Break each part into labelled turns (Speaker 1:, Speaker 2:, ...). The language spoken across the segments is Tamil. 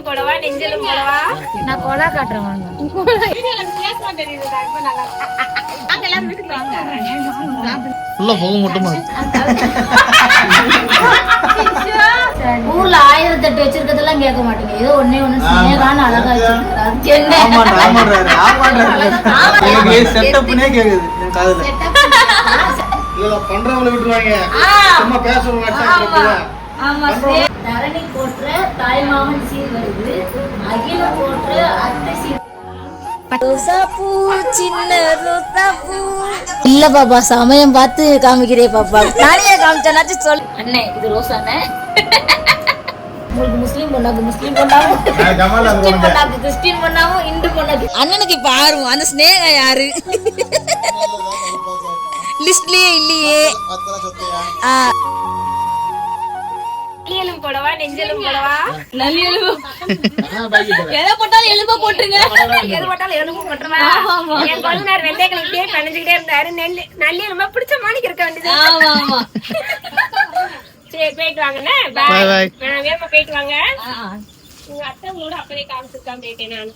Speaker 1: கையிலும் போடவா? நெஞ்சிலும் போடவா?
Speaker 2: நான் கொலா காட்டுறேன் வாங்க.
Speaker 3: ஃபுல்லா புகை மட்டுமா
Speaker 2: ஊர்ல ஆயிரத்தி எட்டு வச்சிருக்கிறதெல்லாம் கேட்க மாட்டீங்க. ஏதோ ஒண்ணே ஒண்ணு ஸ்னேகான்னு அழகா
Speaker 3: இல்ல பண்றவங்கள விட்டுருவாங்க. சும்மா பேசுறவங்க
Speaker 2: ஆமா. தரணி போற்ற தாய்மாமன் சீர் வருது. அகில போற்ற அத்தை சீர் இல்ல பாப்பா சமயம் பார்த்து காமிக்கிறே பாப்பா. நானே காமிச்சேனாச்சும் சொல். அண்ணே இது ரோசானே உங்களுக்கு முஸ்லீம் பொண்ணாக்கு முஸ்லீம் பொண்ணாவும் கிறிஸ்டின் பொண்ணாக்கு கிறிஸ்டின் பொண்ணாவும் இந்து பொண்ணாக்கு.
Speaker 4: அண்ணனுக்கு இப்ப ஆர்வம் அந்த ஸ்னேகா யாரு? லிஸ்ட்லயே இல்லையே. ஆ,
Speaker 1: கையிலும் போடவா நெஞ்சிலும் போடவா?
Speaker 4: எதை போட்டாலும் எலும்ப போட்டுருங்க.
Speaker 1: எது போட்டாலும் எலும்பு போட்டுருமா? என் கொழுந்தார் வெள்ளைகளை இப்படியே பிணைஞ்சுக்கிட்டே இருந்தாரு. நெல்லி நல்லி ரொம்ப பிடிச்ச மாணிக்கு இருக்க வேண்டியது.
Speaker 4: ஆமா ஆமா.
Speaker 1: சரி போயிட்டு வாங்கண்ணே. பாய் வேகமா போயிட்டு வாங்க. உங்க அத்தை கூட அப்பவே காமிச்சிருக்கான் போயிட்டேன் நான்.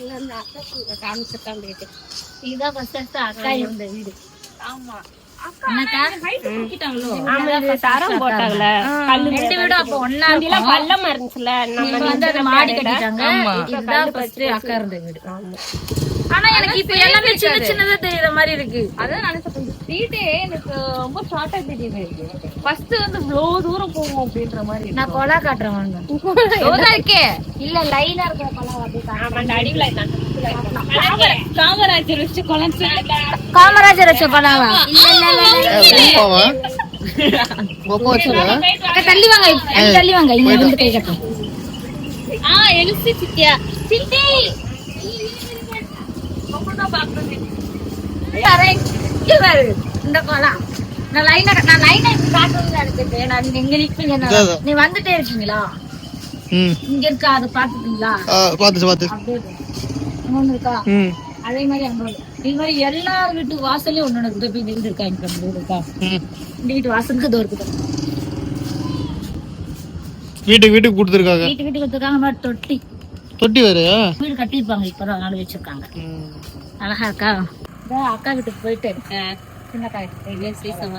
Speaker 1: இல்ல, அந்த அத்தை காமிச்சிருக்கான் போயிட்டேன்
Speaker 2: இதுதான் ஃபர்ஸ்ட் அக்கா இருந்த வீடு.
Speaker 1: ஆமா. தரம் போட்டாங்கல்ல கல்லு
Speaker 2: ரெண்டு வீடும் அப்ப
Speaker 1: பள்ளமா இருந்துச்சுல. நம்ம
Speaker 2: வந்து அதை மாடி கட்டிட்டாங்க. இதுதான் ஃபர்ஸ்ட் அக்கா இருந்த வீடு. ஆனா எனக்கு இப்ப எல்லாமே சின்ன சின்னதா தெரியற மாதிரி இருக்கு.
Speaker 4: அதான் நினைச்சேன் ஸ்ட்ரீட்டே எனக்கு ரொம்ப ஷார்ட்டா தெரியுது. ஃபர்ஸ்ட் வந்து இவ்வளோ தூரம் போகும் அப்படின்ற மாதிரி
Speaker 2: நான் கொலா காட்டுறேன் வாங்க.
Speaker 4: இருக்கே
Speaker 2: இல்ல லைனா இருக்கிற பழம் அப்படி
Speaker 1: ஆமா அந்த அடிவுல இருந்தாங்க
Speaker 4: காமராஜர் வச்சு குழந்தை
Speaker 2: காமராஜர் வச்ச அக்கா, தள்ளி வாங்க தள்ளி வாங்க. இங்க இருந்து கை கட்டும்
Speaker 4: ஆ எழுசி சித்தியா. சித்தி.
Speaker 2: இந்த பழம் நான் லைனா நான் லைனா நினைச்சிட்டேன் நான் நீங்க நிப்பீங்க
Speaker 3: இதோ.
Speaker 2: நீ வந்துட்டே இருக்கீங்களா?
Speaker 3: ம்.
Speaker 2: இங்க இருக்கா? அதை பாத்துட்டீங்களா
Speaker 3: ஆ, பாத்துச்சு பாத்து
Speaker 2: அப்படியே ஒண்ணு இருக்கா
Speaker 3: ம்.
Speaker 2: அதே மாதிரி அங்க ஒண்ணு. இது மாதிரி எல்லார் வீட்டு வாசல்லயும் ஒண்ணு ஒண்ணு போய் நின்று இருக்கா? இங்க ஒண்ணு இருக்கா?
Speaker 3: ம்.
Speaker 2: இந்த வீட்டு வாசலுக்கு இதோ இருக்குது.
Speaker 3: வீட்டுக்கு வீட்டுக்கு கொடுத்துருக்காங்க.
Speaker 2: வீட்டு வீட்டுக்கு மாதிரி தொட்டி.
Speaker 3: தொட்டி வேறு
Speaker 2: வீடு கட்டியிருப்பாங்க. இப்பதான் அதனால வச்சிருக்காங்க. அழகா இருக்கா? அக்கா வீட்டுக்கு போயிட்டு. சின்ன அக்கா வீட்டுக்கு. வாங்கிட்டு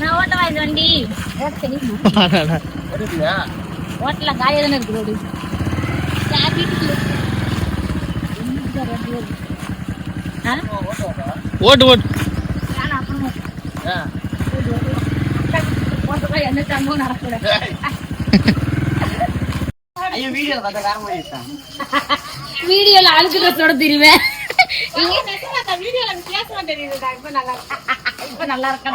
Speaker 2: நான் ஓட்டவா இது வண்டி? ஓட்டல காய தானே இருக்குது. ஆ?
Speaker 3: ஓட்டு ஓட்டு.
Speaker 2: வேணாம், அப்புறமா. என்ன நடக்கூடாது வீடியோல தெரியுவேன்
Speaker 1: வீடியோல தெரியுதுடா இப்ப நல்லா இருக்கு.
Speaker 2: இப்ப நல்லா இருக்கா?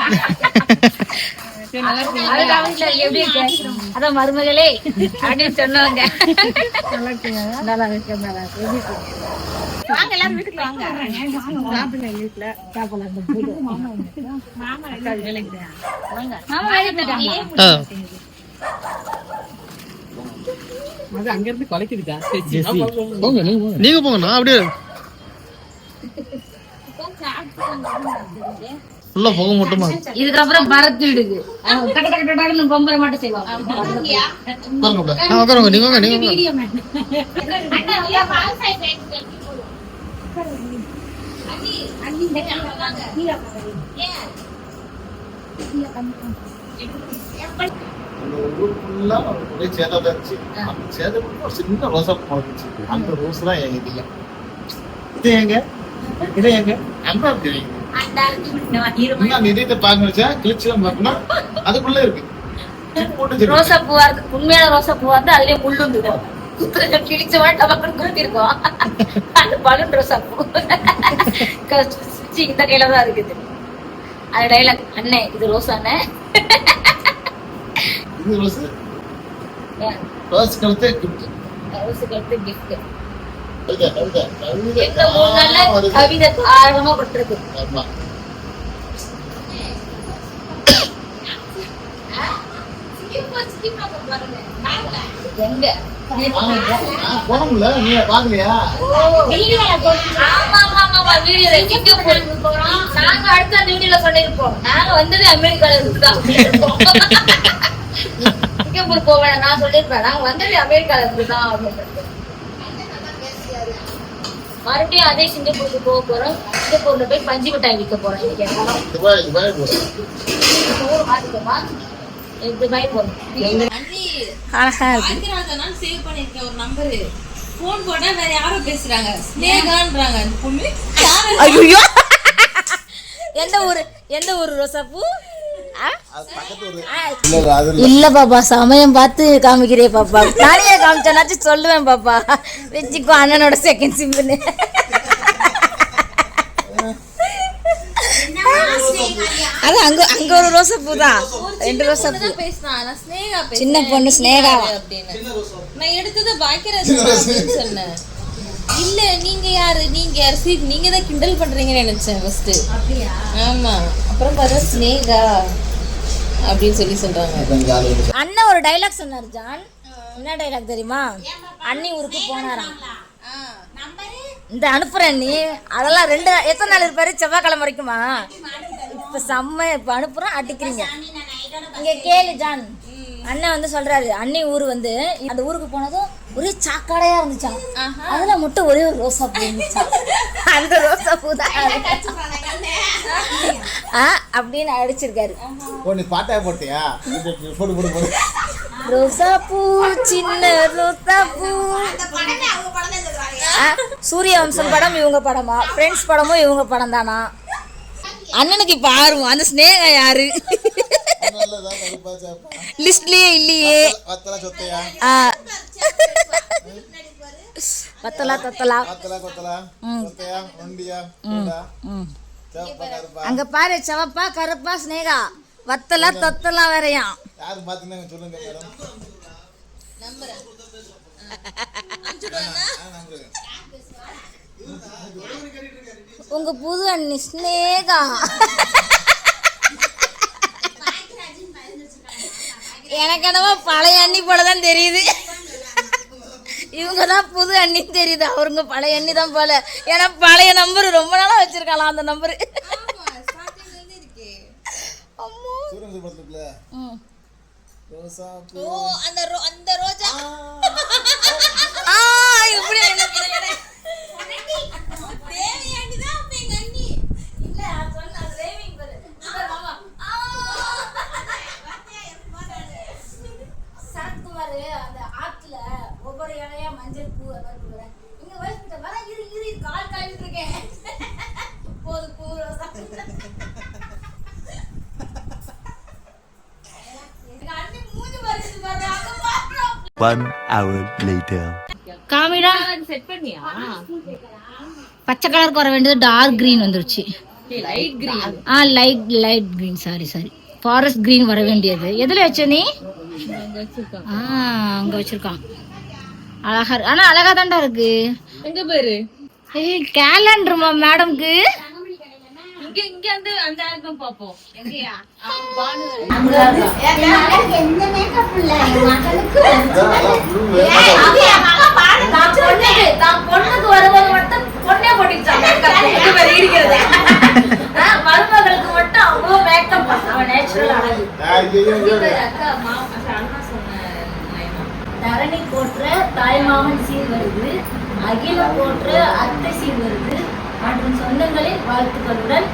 Speaker 2: அதுக்கு வீட்டுல எப்படி இருக்கு அதான் மருமகளே அப்படின்னு சொன்னவங்க நல்லா இருக்கு நல்லா இருக்கு எப்படி இருக்கு?
Speaker 1: வாங்க எல்லாரும் வீட்டுக்கு வாங்க.
Speaker 2: மாமா
Speaker 3: ஆ போங்க நீங்க போங்க நான் அப்படியே ஃபுல்லா புகை மட்டுமா
Speaker 2: இதுக்கப்புறம் பரத் வீடுக்கு கடன்னு மட்டும் செய்வாங்க
Speaker 3: உட்காருங்க அப்படியே. ஆ, உட்காருங்க நீங்க நீங்க அந்த ஊர் ஃபுல்லா ஒரே சேதா தான் இருந்துச்சு. அந்த சேதத்துக்கு ஒரு சின்ன ரோசா பூ இருந்துச்சு அந்த ரோஸ் தான் இது எங்க? இது எங்க? அங்க இருக்கு. இன்னும் நிதியத்தை பார்க்க வச்சா கிழிச்சுலாம் பார்க்கணும் அதுக்குள்ள இருக்கு.
Speaker 2: ரோசா பூவா இருக்கு. உண்மையான ரோசா பூவா இருந்தா அதுலயே முள்ளு குத்துறது கிழிச்ச மாதிரி டபக்குன்னு குத்திருக்கோம். அந்த பலூன் ரோசா பூ. இந்த கையில தான் இருக்குது. அது டைலாக் அண்ணே இது ரோசாண்ணே.
Speaker 3: இது ரோஸ் ரோஸ் கழுத்து. கவிதை, கவிதை, கவிதை.
Speaker 2: கவிதை ஆர்வமா கொடுத்துருக்கு
Speaker 3: ஆமா.
Speaker 5: எங்க?
Speaker 3: போனோம்ல நீங்க பாக்கலையா
Speaker 5: அடுத்த வீடியோல சொல்லிருப்போம் நாங்க வந்தது அமெரிக்கால இருந்துதான் சிங்கப்பூர் போக வேணாம் நான் சொல்லிருப்பேன் நாங்க வந்தது அமெரிக்கால இருந்துதான் மறுபடியும் அதே சிங்கப்பூருக்கு போக போறோம். சிங்கப்பூர்ல போய் பஞ்சு மிட்டாய் விற்க போறோம். ஊர் மாத்திக்கோமா? துபாய் போறோம்.
Speaker 4: அழகா இருக்கு. சேவ் பண்ணிருக்கேன் ஒரு நம்பரு போன் போட்டா வேற யாரோ பேசுறாங்க. ஸ்னேகான்றாங்க அந்த பொண்ணு.
Speaker 2: எந்த ஊரு? எந்த ஊரு ரோசாப்பூ?
Speaker 3: இல்ல
Speaker 2: பாப்பா சமயம் பார்த்து காமிக்கிறே பாப்பா. நானே காமிச்சேனாச்சும் சொல்லுவேன் பாப்பா. வச்சுக்கோ அண்ணனோட செகண்ட் சிம்னு அது அங்க அங்க ஒரு ரோசாப்பூ. தான் ரெண்டு
Speaker 4: ஸ்னேகா பேசுறேன்
Speaker 2: சின்ன பொண்ணு ஸ்னேகா.
Speaker 4: அப்படின்னு. நான் எடுத்தது பாக்கியராஜ் சொன்னேன். இல்ல நீங்க யாரு? நீங்க யாரு? சீ நீங்க தான் கிண்டல் பண்றீங்கன்னு நினைச்சேன் ஃபர்ஸ்ட் ஆமா. அப்புறம் பார்த்தா ஸ்னேகா. அப்படின்னு சொல்லி சொல்றாங்க.
Speaker 2: அண்ணன் ஒரு டைலாக் சொன்னார் ஜான். என்ன டைலாக் தெரியுமா? அண்ணி ஊருக்கு போனாராம். இந்த அனுப்புறேன் நீ அதெல்லாம் ரெண்டு எத்தனை நாள் இருப்பாரு? செவ்வாய்க்கிழமை வரைக்குமா? இப்ப செம்ம இப்ப அனுப்புறோம் அடிக்கிறீங்க. இங்க கேளு ஜான். அண்ணன் வந்து சொல்றாரு அண்ணி ஊர் வந்து அந்த ஊருக்கு போனதும் ஒரே சாக்காடையா இருந்துச்சாம் அதுல மட்டும் ஒரே ஒரு ரோசா பூ இருந்துச்சாம் அந்த ரோசா பூ தான். ஆ, அப்படின்னு அடிச்சிருக்காரு.
Speaker 3: பாட்டா போட்டியா? போடு போடு போடு
Speaker 2: ரோசா பூ சின்ன ரோசா பூ. ஆ, சூரிய வம்சம் படம் இவங்க படமா? ஃப்ரெண்ட்ஸ் படமும் இவங்க படம் தானா அண்ணனுக்கு இப்ப ஆர்வம். அந்த ஸ்னேகா யாரு? லிஸ்ட்லயே இல்லையே.
Speaker 3: வத்தலா சொத்தையா
Speaker 2: ஆ. பத்தலா தத்தலா அங்க பாரு செவப்பா கருப்பா ஸ்னேகா வத்தலா தொத்தலா
Speaker 3: யாரு பாத்தீங்கன்னா சொல்லுங்க மேடம்
Speaker 2: உங்க புது அண்ணி ஸ்னேகா எனக்கு என்னவோ பழைய அண்ணி போல தான் தெரியுது. இவங்க தான் புது அண்ணின்னு தெரியுது. அவருங்க பழைய அண்ணி தான் போல. ஏன்னா பழைய நம்பர் ரொம்ப நாளா வச்சிருக்கலாம் அந்த நம்பர்
Speaker 4: அந்த ரோ- அந்த ரோஜா.
Speaker 2: ஆ. இப்படி என்ன பண்ணுங்க
Speaker 4: தேவையாண்டி தான் அப்ப எங்க அண்ணி
Speaker 2: இல்ல அது சொன்ன அது ரைமிங் பாரு இவர் மாமா சரத்குமார் அந்த ஆத்துல ஒவ்வொரு இலையா மஞ்சள் பூ அந்த மாதிரி கொடுக்குறேன் இங்க வயசுக்கிட்ட வர இரு இரு இரு, கால் காய்ச்சிட்டு இருக்கேன் போது பூ ரோசா எங்க அண்ணி மூஞ்சி பாருது பாரு அங்க பாக்குறோம்
Speaker 6: One hour later.
Speaker 2: காமிடா.
Speaker 4: செட் பண்ணியா
Speaker 2: பச்சை கலருக்கு வர வேண்டியது டார்க் green வந்துருச்சு.
Speaker 4: லைட் கிரீன்
Speaker 2: ஆ light light green. Sorry sorry forest green வர வேண்டியது. எதுல வச்ச நீ? ஆ அங்க வச்சிருக்கான். அழகா இருக்கு ஆனா அழகா தான்டா இருக்கு.
Speaker 4: எங்க பேரு?
Speaker 2: ஏய் கேலண்டருமா மேடம்க்கு
Speaker 4: இங்க இங்க வந்து அந்த ஆல்பம் பாப்போம் எங்கயா? பானு.
Speaker 2: பொண்ணுக்கு வரும்போது மட்டும் பொண்ணே போட்டுச்சான் மருமகளுக்கு மட்டும் அவ்வளவு மேக்கப் அவன் நேச்சுரல் அழகு தரணி போற்ற தாய்மாமன் சீர் வருது அகிலம் போற்ற அத்தை சீர் வருது. மற்றும் சொந்தங்களின் வாழ்த்துக்களுடன்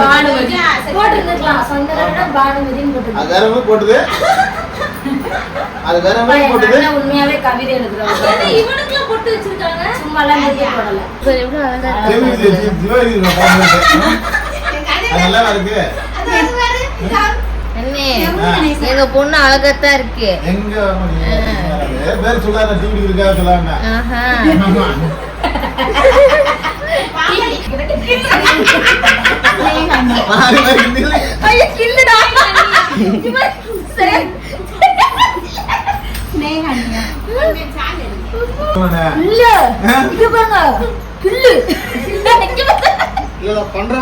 Speaker 2: பானுமதி. போட்டிருந்துக்கலாம் சொந்தங்களுடன் பானுமதின்னு
Speaker 3: அது
Speaker 2: போட்டு
Speaker 3: வேற மாதிரி போட்டுது. அது வேற மாதிரி போட்டுது.
Speaker 2: உண்மையாவே கவிதை எழுதுறவங்க
Speaker 4: இவனுக்குலாம் பொட்டு வச்சிருக்காங்க?
Speaker 2: சும்மா எல்லாம் போடல.
Speaker 3: இருக்கு. இருக்கு
Speaker 4: எங்க பொண்ணு அழகத்தான் இருக்கு.
Speaker 3: எங்க நீங்க பேர் சொல்லாத டிவி இருக்கா சொல்லாம.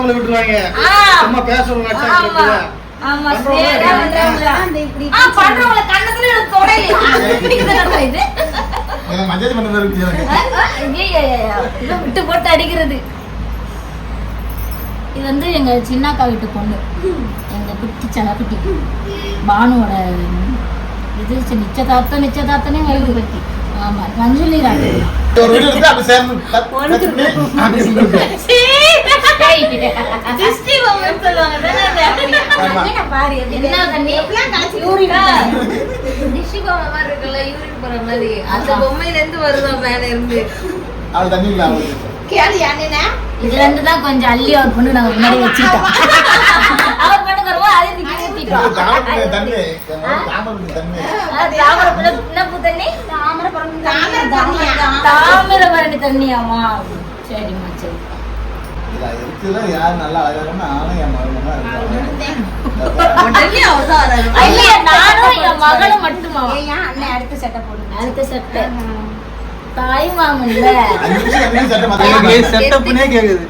Speaker 3: விட்டுருவாங்க சும்மா பேசுறவங்க
Speaker 2: ஆ பண்றவங்கள கண்ணத்துல தொடையில இது
Speaker 3: இருக்கு
Speaker 2: விட்டு போட்டு அடிக்கிறது இது வந்து எங்க சின்னாக்கா வீட்டு பொண்ணு. எங்க குட்டி சலக்குட்டி பானுவோட இது நிச்சயதார்த்தம் நிச்சயதார்த்தனே வயது பத்தி ஆமா மஞ்சுளி
Speaker 5: மாதிரி அந்த பொம்மையில இருந்து வருதா மேல இருந்து
Speaker 3: தண்ணி இல்லை
Speaker 2: இதுல இருந்து தான் கொஞ்சம் அள்ளி அவர் பொண்ணு நாங்க முன்னாடி வச்சுட்டோம் அவர் பொண்ணு வருவோம் அதை தாமிரபரணி தண்ணியாமா சரிம்மா சரி.
Speaker 3: நானும் என்
Speaker 2: மகளும் மட்டுமா அடுத்த சட்டை போடுங்க. அடுத்த சட்டை. தாய் மாமன்ல.
Speaker 7: செட்டப்னே கேக்குது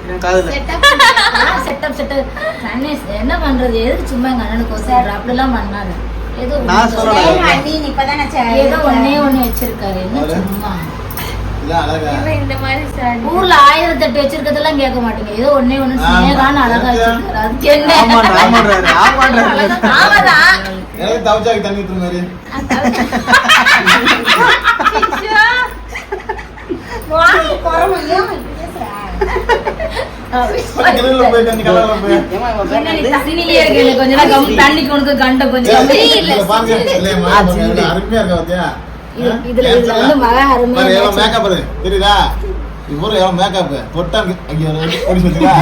Speaker 2: செட்டப் செட்டப் அண்ணே என்ன பண்றது? எதுக்கு சும்மா எங்க அண்ணனுக்கு ஒசாரு அப்படிலாம் பண்ணாத. ஏதோ ஏதோ ஒண்ணே ஒண்ணு வச்சிருக்காரு. என்ன சும்மா?
Speaker 5: சாரி
Speaker 2: ஊர்ல ஆயிரத்தி எட்டு வச்சிருக்கிறதெல்லாம் கேட்க மாட்டீங்க. ஏதோ ஒண்ணே. ஸ்னேகான்னு அழகா வச்சிருக்காரு. அதுக்கு என்ன?
Speaker 7: ஆமாண்டா ஆமான்றாரு ஆமான்றாரு
Speaker 2: ஆமாதான்
Speaker 3: எனக்கு தவச்சாக்கு தண்ணி
Speaker 2: இது- இதுல இதுல வந்து மழை அருமையா
Speaker 3: தெரியுதா எவ்வளவு மேக்கப்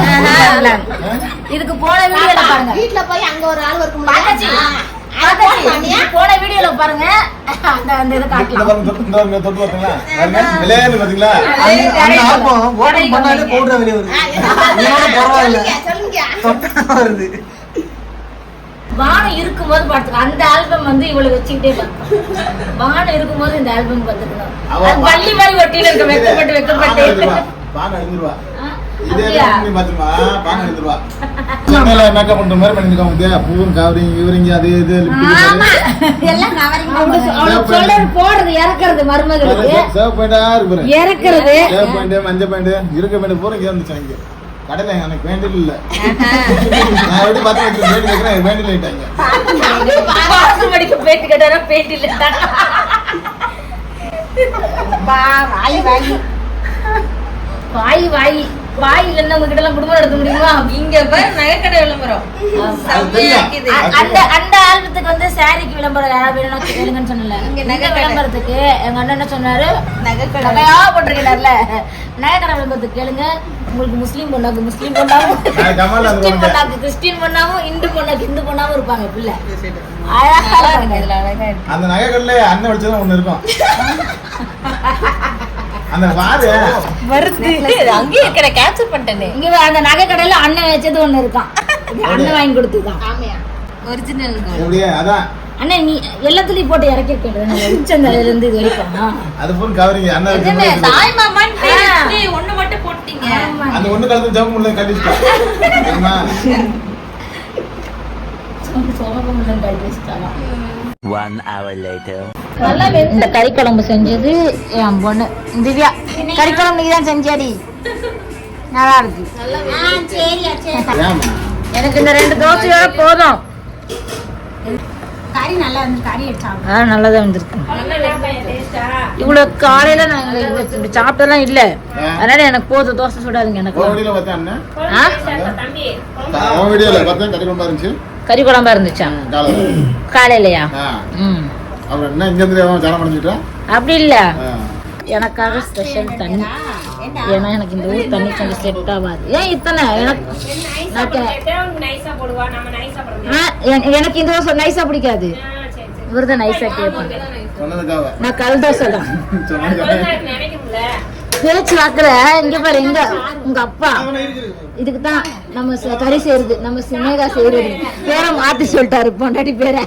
Speaker 3: ஓடி.
Speaker 2: இதுக்கு போன வீடியோல பாருங்க
Speaker 8: வீட்ல போய் அங்க ஒரு ஆள் இருக்கும்
Speaker 2: போன வீடியோல பாருங்க. அந்த அந்த இதை
Speaker 3: இந்த
Speaker 2: காட்டலாம்.
Speaker 3: பாருங்க, தொட்டு இந்த பாருங்க, தொட்டு பாத்தீங்களா? பாருங்க, விளையாடு பாத்தீங்களா?
Speaker 7: அந்த அந்த ஆல்பம் ஓட்டம் பண்ணாலே பவுடர் வெளியே வருது. இதோட பரவாயில்ல.
Speaker 8: சொல்லுங்க
Speaker 7: தொட்டா வருது.
Speaker 2: வானம் இருக்கும்போது பார்த்துக்கோ அந்த ஆல்பம் வந்து இவ்வளவு வச்சுக்கிட்டே பார்த்தோம் வானம் இருக்கும்போது இந்த ஆல்பம் அது பள்ளி மாதிரி ஒட்டியில இருக்க வெக்கப்பட்டு வெக்கப்பட்டு.
Speaker 3: மேக்கப் பண்ற மாதிரி பண்ணிருக்காங்க பாத்தியா? பூவும் கவரிங் இவரிங்க அது இது
Speaker 2: போடுறது இறக்குறது மருமகளுக்கு.
Speaker 3: சேவ் பாயிண்டா இருக்கு பாரு
Speaker 2: இறக்குறது.
Speaker 3: சேவ் பாயிண்ட் மஞ்சள் பாயிண்ட் இருக்க பாயிண்ட் பூரா இங்க இருந்துச்சு கடையில எனக்கு வேண்டியது இல்ல. நான் எப்படி பார்த்து வேண்டியது ஆயிட்டாங்க
Speaker 2: வாசப்படிக்கு பேட்டி கேட்டாரா? பேட்டி இல்ல.
Speaker 8: வாய் வாய்.
Speaker 2: வாய் வாய். வாய் இல்லைன்னா உங்ககிட்ட எல்லாம் குடும்பம் நடத்த முடியுமா?
Speaker 5: இங்க பாரு நகைக்கடை விளம்பரம்.
Speaker 2: அந்த அந்த ஆல்பத்துக்கு வந்து சாரிக்கு விளம்பரம் யாராவது வேணும்னா கேளுங்கன்னு சொன்னல
Speaker 5: இங்க நகை.
Speaker 2: விளம்பரத்துக்கு எங்க அண்ணன் என்ன சொன்னாரு?
Speaker 5: நகைக்கடை.
Speaker 2: போட்டிருக்கிறார்ல. நகைக்கடை விளம்பரத்துக்கு கேளுங்க. உங்களுக்கு முஸ்லீம் பொண்ணாக்கு முஸ்லீம் பொண்ணாவும் கிறிஸ்டின். பொண்ணாக்கு கிறிஸ்டின் பொண்ணாவும் இந்து பொண்ணாக்கு இந்து பொண்ணாவும் இருப்பாங்க பிள்ளை.
Speaker 5: நல்லா
Speaker 2: அழகா
Speaker 5: இருக்கு இதுல அழகா இருக்கு.
Speaker 3: அந்த நகைக்கடல அண்ணன் வச்சதான் ஒண்ணு இருக்கும். அந்த பாரு
Speaker 5: வருது. அங்கேயே இருக்கிற கேப்சர் பண்ணிட்டேனே.
Speaker 2: இங்க அந்த நகை கடையில அண்ணன் வச்சது ஒண்ணு இருக்கான். அண்ணன் வாங்கி கொடுத்துதான்.
Speaker 8: ஆமையா
Speaker 5: ஒரிஜினல்
Speaker 3: எப்படியே அதான்.
Speaker 2: அண்ணன் நீ எல்லாத்துலயும் போட்டு இறக்கி உச்சந்தலையில இருந்து இது வரைக்கும்?
Speaker 3: அது இருக்குது.
Speaker 5: தாய் வச்சுட்டு ஒண்ணு மட்டும் போட்டீங்க.
Speaker 3: அந்த ஒண்ணு கலந்து முள்ள
Speaker 6: hour later.
Speaker 2: நல்லா இந்த கறி குழம்பு செஞ்சது என் பொண்ணு. திவ்யா கறி குழம்பு நீ தான் செஞ்சாடி நல்லா இருக்கு. எனக்கு இந்த ரெண்டு தோசையோட போதும்.
Speaker 8: கறி நல்லா இருந்து கறி எடுத்தாங்க
Speaker 2: ஆ நல்லா தான் வந்திருக்கு இவ்வளவு காலையில இவ்வளவு இப்படி சாப்பிட்டதெல்லாம் இல்ல. அதனால எனக்கு போதும் தோசை சுடாதுங்க எனக்கு.
Speaker 3: கறி குழம்பா இருந்துச்சு?
Speaker 2: கறி குழம்பா இருந்துச்சா?
Speaker 3: காலையில.
Speaker 2: காலையிலயா. ம்.
Speaker 3: அப்புறம் என்ன இங்க இருந்து அவன் ஜாலம் பண்ணிச்சுட்டா
Speaker 2: அப்படி இல்ல. எனக்காக ஸ்பெஷல் தண்ணி. ஏன்னா எனக்கு இந்த ஊர் தண்ணி கொஞ்சம் செட் ஆகாது. ஏன் இத்தனை? எனக்கு எனக்கு- இந்த தோசை நைஸா பிடிக்காது.
Speaker 1: சரி
Speaker 2: இவர்தான் நைஸா கேட்பாங்க நான் கல் தோசை தான். பேச்சு வாக்குற இங்க பாரு எங்க உங்க அப்பா. இதுக்கு தான் நம்ம கறி செய்யறது நம்ம சினேகா செய்யறது பேரை மாத்தி சொல்லிட்டாரு பொண்டாட்டி பேரை.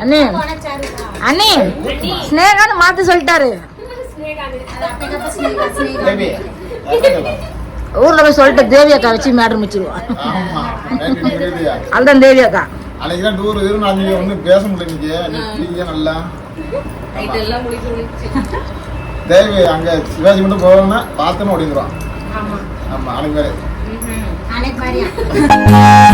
Speaker 2: அண்ணே. அண்ணே ஸ்னேகான்னு மாத்தி சொல்லிட்டாரு. ஊர்ல போய் சொல்லிட்டு தேவி அக்கா வச்சு மேட்ரு
Speaker 3: விடுதியா
Speaker 2: அதுதான் தேவி அக்கா.
Speaker 3: அன்னைக்கு தான் டூர் இரு நான் நீங்க ஒன்றும் பேச முடியல நல்லா. தேவி அங்க சிவாஜி மட்டும் போகணும்னா பார்த்தோன்னு ஓடிடுவான். ஆமா. அன்னைக்கு வேற.
Speaker 8: அன்னைக்கு